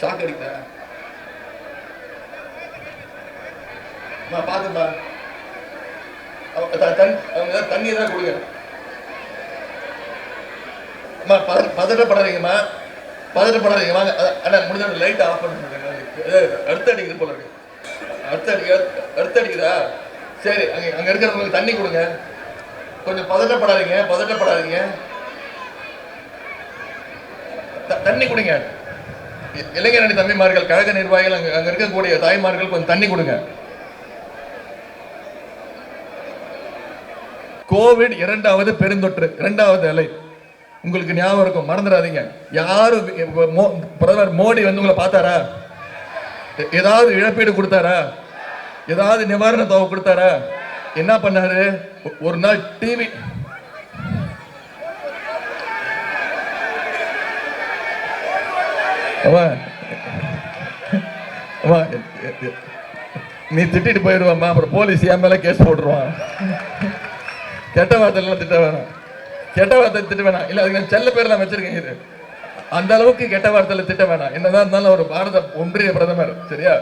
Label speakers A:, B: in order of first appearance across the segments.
A: Shock அடிக்கிறேன் அம்மா பார்த்துப்பா த- தண்ணி அவங்க தண்ணி தான் கொடுங்க அம்மா பத பதட்டப்படாதீங்கம்மா பதட்டப்படாதீங்க வாங்க அண்ணா முடிஞ்ச லைட் ஆஃப் பண்ணுங்க அடுத்து eh, அடிக்குது போல இருக்கு. அடுத்து அடிக்க அடுத்து அடிக்குதா? சரி அங்கே அங்கே இருக்கிறவங்களுக்கு தண்ணி கொடுங்க. கொஞ்சம் பதட்டப்படாதீங்க பதட்டப்படாதீங்க. த- தண்ணி குடிங்க. இளைஞரணி தம்பிமார்கள் கழக நிர்வாகிகள் அங்க அங்க இருக்கக்கூடிய தாய்மார்கள் கொஞ்சம் தண்ணி கொடுங்க. கோவிட் இரண்டாவது பெருந்தொற்று இரண்டாவது அலை. உங்களுக்கு ஞாபகம் இருக்கும் மறந்துடாதீங்க. யாரும் பிரதமர் மோடி வந்து உங்களை பார்த்தாரா? ஏதாவது இழப்பீடு கொடுத்தாரா? ஏதாவது நிவாரண தொகை கொடுத்தாரா? என்ன பண்ணாரு? ஒரு நாள் டிவி அவன் அவன் நீ திட்டிட்டு போயிடுவாம்மா அப்புறம் போலீஸ் என் மேலே கேஸ் போட்டுருவான். கெட்ட வார்த்தைலாம் திட்ட வேணாம். கெட்ட வார்த்தை திட்ட வேணாம். இல்லை அதுக்கு நான் செல்ல பேர்லாம் வச்சிருக்கேன் இது அந்த அளவுக்கு கெட்ட வார்த்தையில் திட்ட வேணாம். என்னதான் இருந்தாலும் அவர் பாரத ஒன்றிய பிரதமர் சரியா?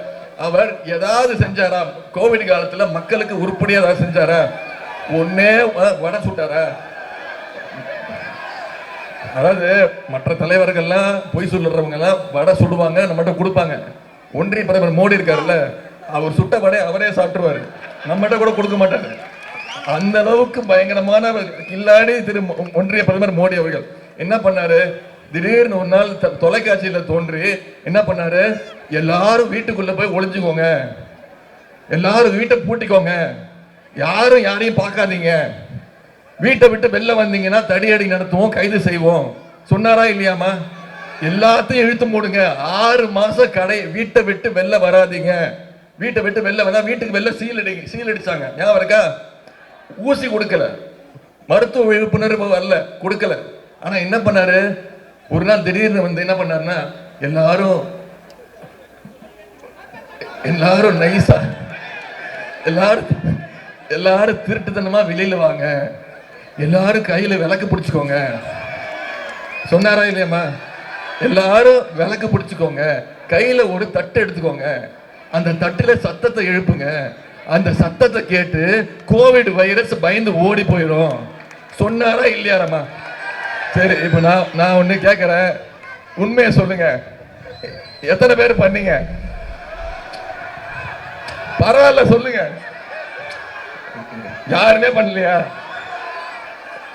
A: அவர் ஏதாவது செஞ்சாரா? கோவிட் காலத்தில் மக்களுக்கு உருப்படியாக ஏதாவது செஞ்சாரா? ஒன்னே வட வடை சுட்டாரா? அதாவது மற்ற தலைவர்கள்லாம் பொய் சொல்லுறவங்க எல்லாம் வடை சுடுவாங்க நம்மகிட்ட கொடுப்பாங்க. ஒன்றிய பிரதமர் மோடி இருக்காருல்ல அவர் சுட்ட வடை அவரே சாப்பிட்டுருவாரு. நம்மகிட்ட கூட கொடுக்க மாட்டாரு. அந்த அளவுக்கு பயங்கரமான கில்லாடி திரு ஒன்றிய பிரதமர் மோடி அவர்கள். என்ன பண்ணாரு? திடீர்னு ஒரு நாள் தொலைக்காட்சியில் தொலைக்காட்சியில தோன்றி என்ன பண்ணாரு? எல்லாரும் வீட்டுக்குள்ள போய் ஒளிஞ்சுக்கோங்க. எல்லாரும் வீட்டை பூட்டிக்கோங்க. யாரும் யாரையும் பார்க்காதீங்க. வீட்டை விட்டு வெளில வந்தீங்கன்னா தடியடி நடத்துவோம் கைது செய்வோம். சொன்னாரா இல்லையாமா எல்லாத்தையும் இழுத்து மூடுங்க. ஆறு மாசம் கடை வீட்டை விட்டு வெளில வராதீங்க. வீட்டை விட்டு வெளில வந்தா வீட்டுக்கு வெளில சீல் அடி சீல் அடிச்சாங்க. ஞாபகம் இருக்கா? ஊசி கொடுக்கல. மருத்துவ விழிப்புணர்வு வரல கொடுக்கல. ஆனா என்ன பண்ணாரு? ஒரு நாள் திடீர்னு வந்து என்ன பண்ணாருன்னா எல்லாரும் எல்லாரும் நைஸா எல்லாரும் எல்லாரும் திருட்டுத்தனமா வெளியில வாங்க. எல்லாரும் கையில விளக்கு பிடிச்சுக்கோங்க. சொன்னாரா இல்லையம்மா? எல்லாரும் விளக்கு பிடிச்சுக்கோங்க. கையில ஒரு தட்டு எடுத்துக்கோங்க. அந்த தட்டுல சத்தத்தை எழுப்புங்க. அந்த சத்தத்தை கேட்டு கோவிட் வைரஸ் பயந்து ஓடி போயிடும். சொன்னாரா இல்லையாரம்மா? சரி இப்போ நான் நான் ஒன்று கேட்குறேன் உண்மையை சொல்லுங்க. எத்தனை பேர் பண்ணீங்க? பரவாயில்ல சொல்லுங்க. யாருமே பண்ணலையா?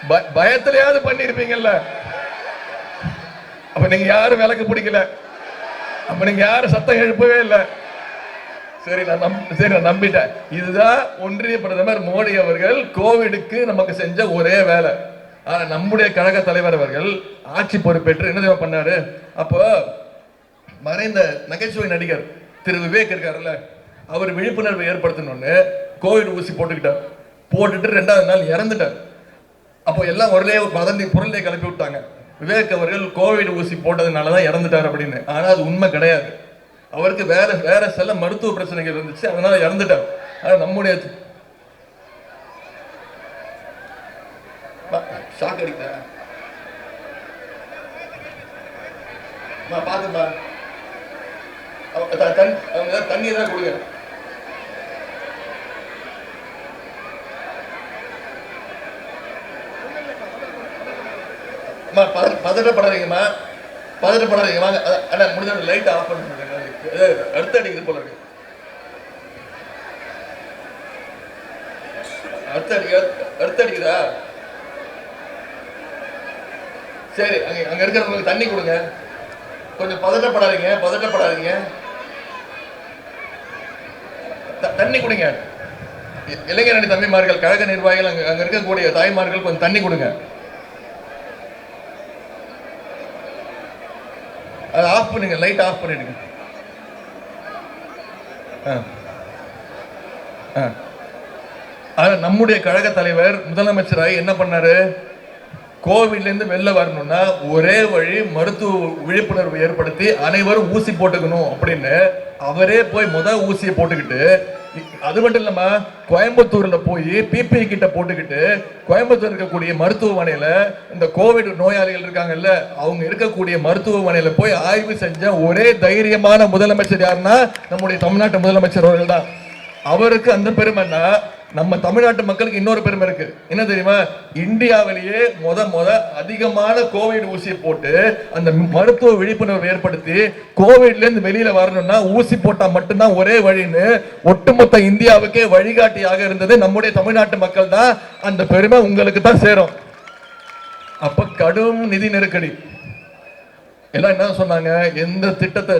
A: பயத்திலயாவது பண்ணிருப்பீங்கல்ல. அப்ப நீங்க யாரும் விளக்கு பிடிக்கல. அப்ப நீங்க யாரும் சத்தம் எழுப்பவே இல்லை. சரி நான் நம் சரி நான் நம்பிட்டேன். இதுதான் ஒன்றிய பிரதமர் மோடி அவர்கள் கோவிடுக்கு நமக்கு செஞ்ச ஒரே வேலை. ஆனால் நம்முடைய கழக தலைவர் அவர்கள் ஆட்சி பொறுப்பேற்று என்ன பண்ணாரு? அப்போ மறைந்த நகைச்சுவை நடிகர் திரு விவேக் இருக்காருல்ல அவர் விழிப்புணர்வு ஏற்படுத்தணும்னு கோவிட் ஊசி போட்டுக்கிட்டார். போட்டுட்டு ரெண்டாவது நாள் இறந்துட்டார். அப்போ எல்லாம் ஒரே ஒரு வதந்தி பொருளை கிளப்பி விட்டாங்க. விவேக் அவர்கள் கோவிட் ஊசி போட்டதுனால தான் இறந்துட்டார் அப்படின்னு. ஆனால் அது உண்மை கிடையாது. அவருக்கு வேற வேற சில மருத்துவ பிரச்சனைகள் இருந்துச்சு. அதனால இறந்துட்டார். ஆனால் நம்முடைய ஷாக் அடிக்குதா? பாத்துப்பா தண்ணி அவங்க தண்ணி தான் கொடுக்குறேன் அம்மா பத- பதட்டப்படாதீங்கம்மா. பதட்டப்படாதீங்க. வாங்க அண்ணா முடிஞ்ச லைட் ஆஃப் பண்ணுங்க அடுத்த அடிக்கிறது போல இருக்கு. அடுத்த அடிக்க அடுத்த அடிக்குதா? சரி அங்க அங்க இருக்கிறவங்களுக்கு தண்ணி கொடுங்க. கொஞ்சம் பதட்டப்படாதீங்க பதட்டப்படாதீங்க. த- தண்ணி குடிங்க. இ- இளைஞரணி தம்பிமார்கள் கழக நிர்வாகிகள் அங்கே அங்க இருக்கக்கூடிய தாய்மார்கள் கொஞ்சம் தண்ணி கொடுங்க. அதை ஆஃப் பண்ணுங்க லைட் ஆஃப் பண்ணிடுங்க ஆ. ஆ. ஆனா நம்முடைய கழக தலைவர் முதலமைச்சராக என்ன பண்ணாரு? கோவிட்லேருந்து வெளில வரணும்னா ஒரே வழி மருத்துவ விழிப்புணர்வு ஏற்படுத்தி அனைவரும் ஊசி போட்டுக்கணும் அப்படின்னு அவரே போய் முத ஊசியை போட்டுக்கிட்டு அது மட்டும் இல்லாம கோயம்புத்தூர்ல போய் பிபி கிட்ட போட்டுக்கிட்டு கோயம்புத்தூர் இருக்கக்கூடிய மருத்துவமனையில இந்த கோவிட் நோயாளிகள் இருக்காங்கல்ல அவங்க இருக்கக்கூடிய மருத்துவமனையில போய் ஆய்வு செஞ்ச ஒரே தைரியமான முதலமைச்சர் யாருன்னா நம்முடைய தமிழ்நாட்டு முதலமைச்சர் அவர்கள் தான் அவருக்கு அந்த பெருமைன்னா நம்ம தமிழ்நாட்டு மக்களுக்கு இன்னொரு பெருமை இருக்கு. என்ன தெரியுமா? இந்தியாவிலேயே முத முத அதிகமான கோவிட் ஊசியை போட்டு அந்த மருத்துவ விழிப்புணர்வு ஏற்படுத்தி கோவிட்ல இருந்து வெளியில வரணும்னா ஊசி போட்டா மட்டும்தான் ஒரே வழின்னு ஒட்டுமொத்த இந்தியாவுக்கே வழிகாட்டியாக இருந்தது நம்முடைய தமிழ்நாட்டு மக்கள் தான். அந்த பெருமை உங்களுக்கு தான் சேரும். அப்ப கடும் நிதி நெருக்கடி. எல்லாம் என்ன சொன்னாங்க? எந்த திட்டத்தை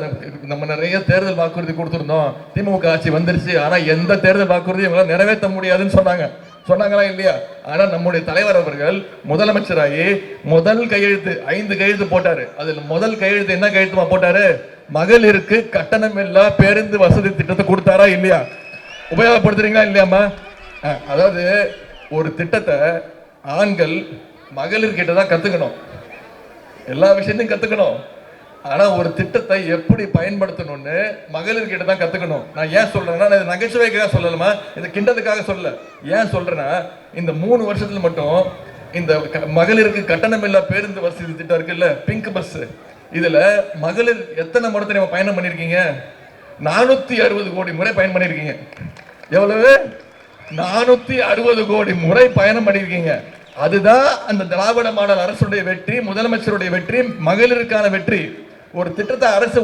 A: நம்ம நிறைய தேர்தல் வாக்குறுதி கொடுத்துருந்தோம். திமுக ஆட்சி வந்துருச்சு. ஆனா எந்த தேர்தல் வாக்குறுதியும் இவங்களால நிறைவேற்ற முடியாதுன்னு சொன்னாங்க. சொன்னாங்களா இல்லையா? ஆனா நம்முடைய தலைவர் அவர்கள் முதலமைச்சராகி முதல் கையெழுத்து ஐந்து கையெழுத்து போட்டாரு. அதில் முதல் கையெழுத்து என்ன கையெழுத்துமா போட்டாரு? மகளிருக்கு கட்டணம் இல்லா பேருந்து வசதி திட்டத்தை கொடுத்தாரா இல்லையா? உபயோகப்படுத்துறீங்களா இல்லையாம்மா? அதாவது ஒரு திட்டத்தை ஆண்கள் மகளிர்கிட்ட தான் கத்துக்கணும். எல்லா விஷயத்தையும் கற்றுக்கணும் ஆனால் ஒரு திட்டத்தை எப்படி பயன்படுத்தணும்னு மகளிர்கிட்ட தான் கற்றுக்கணும் நான் ஏன் சொல்கிறேன்னா நான் இது நகைச்சுவைக்காக சொல்லலாமா இது கிண்டதுக்காக சொல்லல. ஏன் சொல்கிறேன்னா இந்த மூணு வருஷத்தில் மட்டும் இந்த க- மகளிருக்கு கட்டணமில்லா பேருந்து வசதி திட்டம் இருக்குல்ல பிங்க் பஸ்ஸு இதில் மகளிர் எத்தனை முறை தெரியுமா பயணம் பண்ணியிருக்கீங்க நானூற்றி அறுபது கோடி முறை பயணம் பண்ணியிருக்கீங்க எவ்வளவு? நானூற்றி அறுபது கோடி முறை பயணம் பண்ணியிருக்கீங்க அதுதான் அந்த திராவிட மாடல் அரசுடைய வெற்றி முதலமைச்சருடைய வெற்றி மகளிருக்கான வெற்றி. ஒரு திட்டத்தை அரசு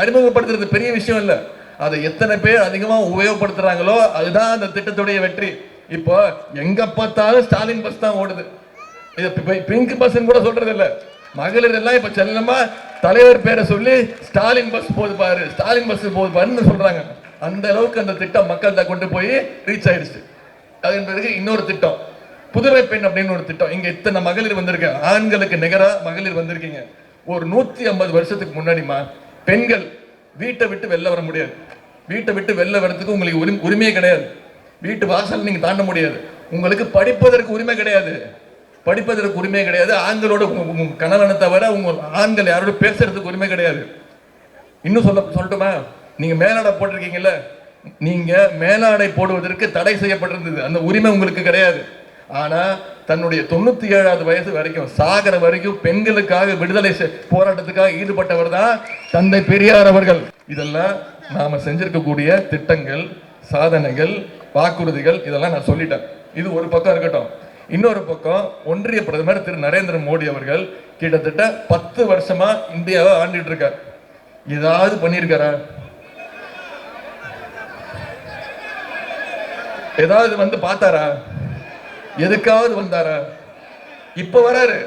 A: அறிமுகப்படுத்துறது பெரிய விஷயம் இல்லை. அதை எத்தனை பேர் அதிகமாக உபயோகப்படுத்துறாங்களோ அதுதான் அந்த திட்டத்துடைய வெற்றி. இப்போ எங்க பார்த்தாலும் ஸ்டாலின் பஸ் தான் ஓடுது. இது பிங்க் பஸ்ன்னு கூட சொல்றது இல்லை. மகளிர் எல்லாம் இப்போ செல்லமா தலைவர் பேரை சொல்லி ஸ்டாலின் பஸ் போது பாரு ஸ்டாலின் பஸ் போது பாருன்னு சொல்றாங்க. அந்த அளவுக்கு அந்த திட்டம் மக்கள்கிட்ட கொண்டு போய் ரீச் ஆயிடுச்சு. அதன் பிறகு இன்னொரு திட்டம். குதிரை பெண் அப்படின்னு ஒரு திட்டம். இங்க இத்தனை மகளிர் வந்திருக்க ஆண்களுக்கு நிகரா மகளிர் வந்திருக்கீங்க. ஒரு நூத்தி ஐம்பது வருஷத்துக்கு முன்னாடிமா பெண்கள் வீட்டை விட்டு வெளில வர முடியாது. வீட்டை விட்டு வெளில வரதுக்கு உங்களுக்கு உரிமை உரிமையே கிடையாது. வீட்டு வாசல் நீங்க தாண்ட முடியாது. உங்களுக்கு படிப்பதற்கு உரிமை கிடையாது. படிப்பதற்கு உரிமை கிடையாது. ஆண்களோட உங்க கணவனை தவிர உங்க ஆண்கள் யாரோட பேசுறதுக்கு உரிமை கிடையாது. இன்னும் சொல்ல சொல்லட்டுமா? நீங்க மேலாடை போட்டிருக்கீங்கல்ல? நீங்க மேலாடை போடுவதற்கு தடை செய்யப்பட்டிருந்தது. அந்த உரிமை உங்களுக்கு கிடையாது. ஆனா தன்னுடைய தொண்ணூத்தி ஏழாவது வயசு வரைக்கும் சாகர வரைக்கும் பெண்களுக்காக விடுதலை செ- போராட்டத்துக்காக ஈடுபட்டவர் தான் தந்தை பெரியார் அவர்கள். இதெல்லாம் நாம செஞ்சிருக்கக்கூடிய திட்டங்கள் சாதனைகள் வாக்குறுதிகள் இதெல்லாம் நான் சொல்லிட்டேன். இது ஒரு பக்கம் இருக்கட்டும். இன்னொரு பக்கம் ஒன்றிய பிரதமர் திரு. நரேந்திர மோடி அவர்கள் கிட்டத்தட்ட பத்து வருஷமா இந்தியாவை ஆண்டிட்டு இருக்கார் ஏதாவது பண்ணியிருக்காரா? ஏதாவது வந்து பார்த்தாரா? எதுக்காவது வந்தாரா? இப்ப வராரு.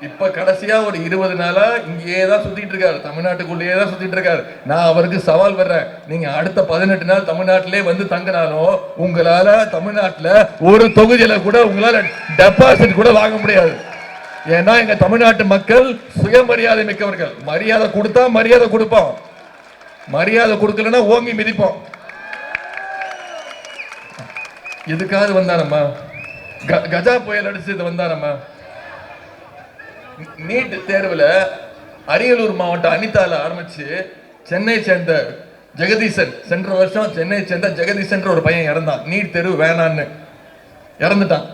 A: இப்ப கடைசியா ஒரு இருபது நாளா இங்கேயே தான் சுத்திட்டு இருக்காரு. தமிழ்நாட்டுக்குள்ளேயே தான் சுத்திட்டு இருக்காரு. நான் அவருக்கு சவால் வர்றேன். நீங்க அடுத்த பதினெட்டு நாள் தமிழ்நாட்டிலே வந்து தங்கினாலும் உங்களால தமிழ்நாட்டுல ஒரு தொகுதியில கூட உங்களால டெபாசிட் கூட வாங்க முடியாது. ஏன்னா எங்க தமிழ்நாட்டு மக்கள் சுயமரியாதை மிக்கவர்கள். மரியாதை கொடுத்தா மரியாதை கொடுப்போம். மரியாதை கொடுக்கலன்னா ஓங்கி மிதிப்போம். எதுக்காவது வந்தானம்மா கஜா புயல் அடிச்சு இது நம்ம நீட் தேர்வுல அரியலூர் மாவட்டம் அனிதால ஆரம்பிச்சு சென்னை சேர்ந்த ஜெகதீசன். சென்ற வருஷம் சென்னை சேர்ந்த ஜெகதீசன்ற ஒரு பையன் இறந்தான். நீட் தேர்வு வேணான்னு. இறந்துட்டான்.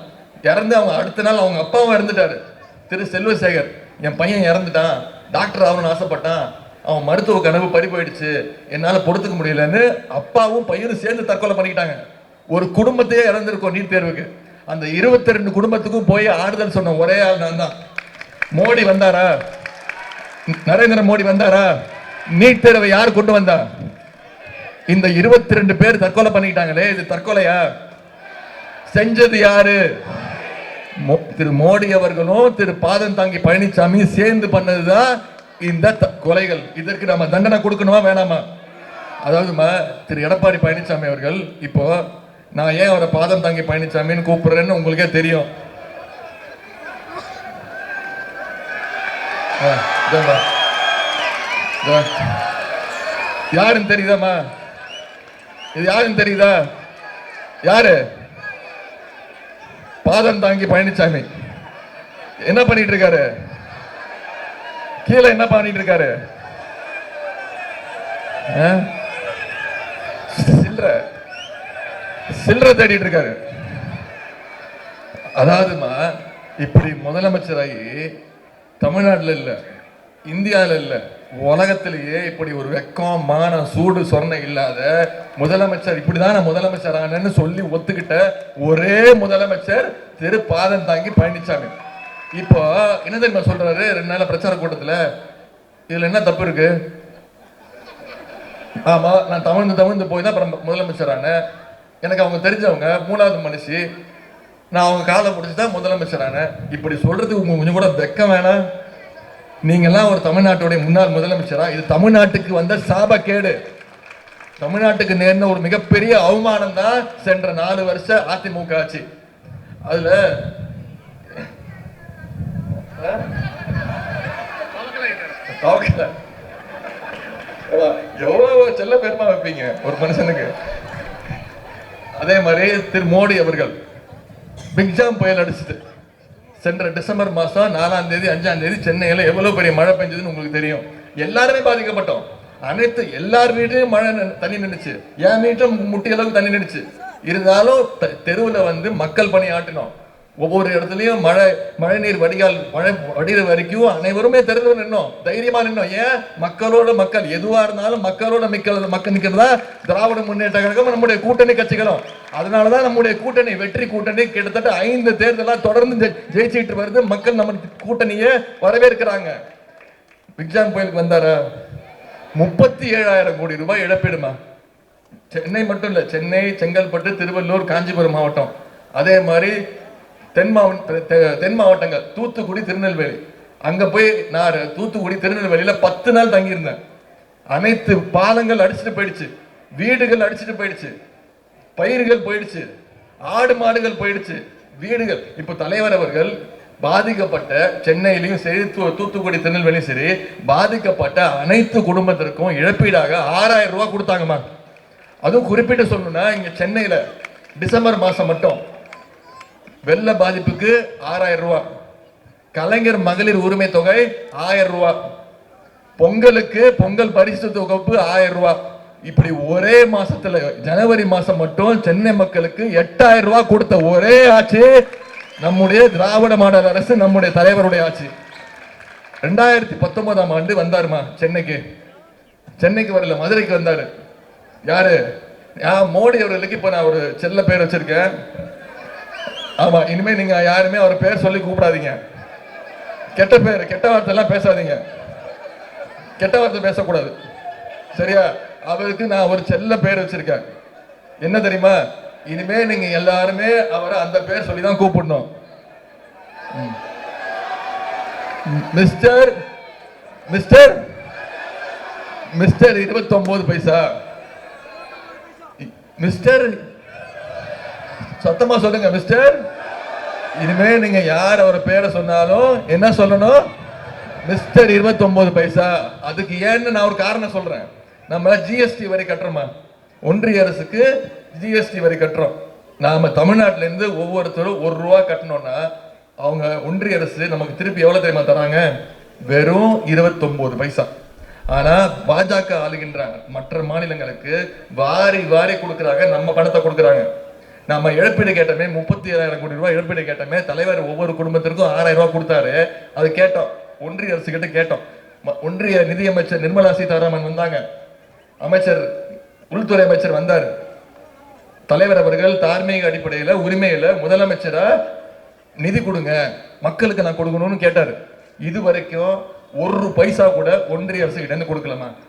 A: இறந்து அவங்க அடுத்த நாள் அவங்க அப்பாவும் இறந்துட்டாரு. திரு செல்வசேகர் என் பையன் இறந்துட்டான். டாக்டர் ஆகணும்னு ஆசைப்பட்டான். அவன் மருத்துவ கனவு படி போயிடுச்சு. என்னால பொறுத்துக்க முடியலன்னு அப்பாவும் பையனும் சேர்ந்து தற்கொலை பண்ணிக்கிட்டாங்க. ஒரு குடும்பத்தையே இறந்துருக்கோம் நீட் தேர்வுக்கு. அந்த இருபத்தி ரெண்டு குடும்பத்துக்கும் போய் ஆறுதல் சொன்ன ஒரே ஆள் நான் தான் மோடி வந்தாரா? நரேந்திர மோடி வந்தாரா? நீட் தேர்வை யார் கொண்டு வந்தா? இந்த இருபத்தி ரெண்டு பேர் தற்கொலை பண்ணிக்கிட்டாங்களே இது தற்கொலையா? செஞ்சது யாரு? மோ- திரு மோடி அவர்களும் திரு பாதம் தாங்கி பழனிசாமி சேர்ந்து பண்ணதுதான் இந்த த- கொலைகள். இதற்கு நம்ம தண்டனை கொடுக்கணுமா வேணாமா? அதாவதுமா திரு எடப்பாடி பழனிசாமி அவர்கள் இப்போ நான் ஏன் அவரை பாதம் தாங்கி பழனிசாமின்னு கூப்பிடுறேன்னு உங்களுக்கே தெரியும். ஆ, யாருன்னு தெரியுதாம்மா? இது யாருன்னு தெரியுதா? யாரு? பாதம் தாங்கி பழனிசாமி என்ன பண்ணிட்டு இருக்காரு கீழே என்ன பண்ணிட்டு இருக்காரு சில்லறை தேடிட்டு இருக்காரு. அதாவதுமா இப்படி முதலமைச்சராகி தமிழ்நாட்டில் இல்லை இந்தியாவில் இல்லை உலகத்திலேயே இப்படி ஒரு வெக்கம் மானம் சூடு சொரணை இல்லாத முதலமைச்சர் இப்படிதான் நான் முதலமைச்சர் ஆனேன்னு சொல்லி ஒத்துக்கிட்ட ஒரே முதலமைச்சர் திரு பாதம் தாங்கி பழனிசாமி இப்போ என்ன தெரியுமா சொல்றாரு ரெண்டு நாள் பிரச்சார கூட்டத்தில்? இதுல என்ன தப்பு இருக்கு? ஆமா நான் தமிழ்ந்து தமிழ்ந்து போய் தான் அப்புறம் முதலமைச்சர் ஆனேன். எனக்கு அவங்க தெரிஞ்சவங்க மூணாவது மனுஷி நான் அவங்க காலை பிடிச்சி தான் முதலமைச்சர் இப்படி சொல்கிறதுக்கு உங்கள் கொஞ்சம் கூட வெக்கம் வேணாம். நீங்கள்லாம் ஒரு தமிழ்நாட்டுடைய முன்னாள் முதலமைச்சரா? இது தமிழ்நாட்டுக்கு வந்த சாபக்கேடு. தமிழ்நாட்டுக்கு நேர்ந்த ஒரு மிகப்பெரிய அவமானம் தான் சென்ற நாலு வருஷ அதிமுக ஆட்சி. அதுல எவ்வளோ எவ்வளவு செல்ல பெருமா வைப்பீங்க ஒரு மனுஷனுக்கு? அதே மாதிரி திரு மோடி அவர்கள் பிக்ஜாம் புயல் அடிச்சுட்டு சென்ற டிசம்பர் மாதம் நாலாம் தேதி அஞ்சாம் தேதி சென்னையில் எவ்வளோ பெரிய மழை பெஞ்சதுன்னு உங்களுக்கு தெரியும். எல்லாருமே பாதிக்கப்பட்டோம். அனைத்து எல்லார் வீட்லயும் மழை தண்ணி நின்றுச்சு என் வீட்டில் முட்டி அளவுக்கு தண்ணி நின்றுச்சு இருந்தாலும் தெருவில் வந்து மக்கள் பணி ஆட்டினோம் ஒவ்வொரு இடத்துலையும் மழை மழை நீர் வடிகால் மழை வடிகிற வரைக்கும் அனைவருமே தெருவில் நின்னோம். தைரியமா நின்னோம். ஏன்? மக்களோட மக்கள். எதுவா இருந்தாலும் மக்களோட மக்கள் மக்கள் நிற்கிறதா திராவிட முன்னேற்ற கழகம் நம்முடைய கூட்டணி கட்சிகளும். அதனாலதான் நம்முடைய கூட்டணி வெற்றி கூட்டணி கிட்டத்தட்ட ஐந்து தேர்தலா தொடர்ந்து ஜெ- ஜெயிச்சிட்டு வருது. மக்கள் நம்ம கூட்டணியை வரவேற்கிறாங்க. பிக்ஜாம் கோயிலுக்கு வந்தாரா? முப்பத்தி ஏழாயிரம் கோடி ரூபாய் இழப்பீடுமா? சென்னை மட்டும் இல்ல சென்னை செங்கல்பட்டு திருவள்ளூர் காஞ்சிபுரம் மாவட்டம். அதே மாதிரி தென் மாவட்ட தெ- தென் மாவட்டங்கள் தூத்துக்குடி திருநெல்வேலி. அங்கே போய் நான் தூத்துக்குடி திருநெல்வேலியில் பத்து நாள் தங்கியிருந்தேன். அனைத்து பாலங்கள் அடிச்சுட்டு போயிடுச்சு. வீடுகள் அடிச்சுட்டு போயிடுச்சு. பயிர்கள் போயிடுச்சு. ஆடு மாடுகள் போயிடுச்சு. வீடுகள். இப்போ தலைவர் அவர்கள் பாதிக்கப்பட்ட சென்னையிலையும் சரி தூ- தூத்துக்குடி திருநெல்வேலியும் சரி பாதிக்கப்பட்ட அனைத்து குடும்பத்திற்கும் இழப்பீடாக ஆறாயிரம் ரூபா கொடுத்தாங்கம்மா. அதுவும் குறிப்பிட்டு சொல்லணும்னா இங்கே சென்னையில் டிசம்பர் மாதம் மட்டும் வெள்ள பாதிப்புக்கு ஆறாயிரம் ரூபா. கலைஞர் மகளிர் உரிமை தொகை ஆயிரம் ரூபா. பொங்கலுக்கு பொங்கல் பரிசு தொகுப்பு ஆயிரம் ரூபா. இப்படி ஒரே மாசத்துல ஜனவரி மாசம் மட்டும் சென்னை மக்களுக்கு எட்டாயிரம் ரூபாய் கொடுத்த ஒரே ஆட்சி நம்முடைய திராவிட மாடல் அரசு நம்முடைய தலைவருடைய ஆட்சி. ரெண்டாயிரத்தி பத்தொன்பதாம் ஆண்டு வந்தாருமா சென்னைக்கு? சென்னைக்கு வரல மதுரைக்கு வந்தாரு. யாரு? மோடி அவர்களுக்கு இப்ப நான் ஒரு செல்ல பேர் வச்சிருக்கேன். ஆமா இனிமே நீங்க யாருமே அவர் பேர் சொல்லி கூப்பிடாதீங்க. கெட்ட பேர் கெட்ட வார்த்தை எல்லாம் பேசாதீங்க. கெட்ட வார்த்தை பேசக்கூடாது. சரியா? அவருக்கு நான் ஒரு செல்ல பேர் வச்சிருக்கேன். என்ன தெரியுமா? இனிமே நீங்க எல்லாருமே அவரை அந்த பேர் சொல்லி தான் கூப்பிடணும். ம். மிஸ்டர் மிஸ்டர் மிஸ்டர் இருபத்தொன்பது பைசா. மிஸ்டர் சத்தமா சொல்லுங்க மிஸ்டர் இனிமே நீங்க யார் அவர் பேரை சொன்னாலும் என்ன சொல்லணும்? மிஸ்டர் 29 பைசா. அதுக்கு ஏன்னு நான் ஒரு காரணம் சொல்றேன். நம்ம ஜிஎஸ்டி வரி கட்டுறோமா? ஒன்றிய அரசுக்கு ஜிஎஸ்டி வரி கட்டுறோம். நாம தமிழ்நாட்டில இருந்து ஒவ்வொருத்தரும் ஒரு ரூபா கட்டணும்னா அவங்க ஒன்றிய அரசு நமக்கு திருப்பி எவ்வளவு தெரியுமா தராங்க? வெறும் 29 பைசா. ஆனா பாஜக ஆளுகின்ற மற்ற மாநிலங்களுக்கு வாரி வாரி கொடுக்கறாங்க நம்ம பணத்தை கொடுக்கறாங்க. நம்ம இழப்பீடு கேட்டோமே முப்பத்தி ஏழாயிரம் கோடி ரூபாய் இழப்பீடு கேட்டோமே தலைவர் ஒவ்வொரு குடும்பத்திற்கும் ஆறாயிரம் ரூபாய் கொடுத்தாரு. அது கேட்டோம். ஒன்றிய அரசு கிட்ட கேட்டோம். ம- ஒன்றிய நிதியமைச்சர் நிர்மலா சீதாராமன் வந்தாங்க. அமைச்சர் உள்துறை அமைச்சர் வந்தார். தலைவர் அவர்கள் தார்மீக அடிப்படையில் உரிமையில் முதலமைச்சராக நிதி கொடுங்க மக்களுக்கு நான் கொடுக்கணும்னு கேட்டார். இது வரைக்கும் ஒரு பைசா கூட ஒன்றிய அரசு கிட்ட கொடுக்கலாமா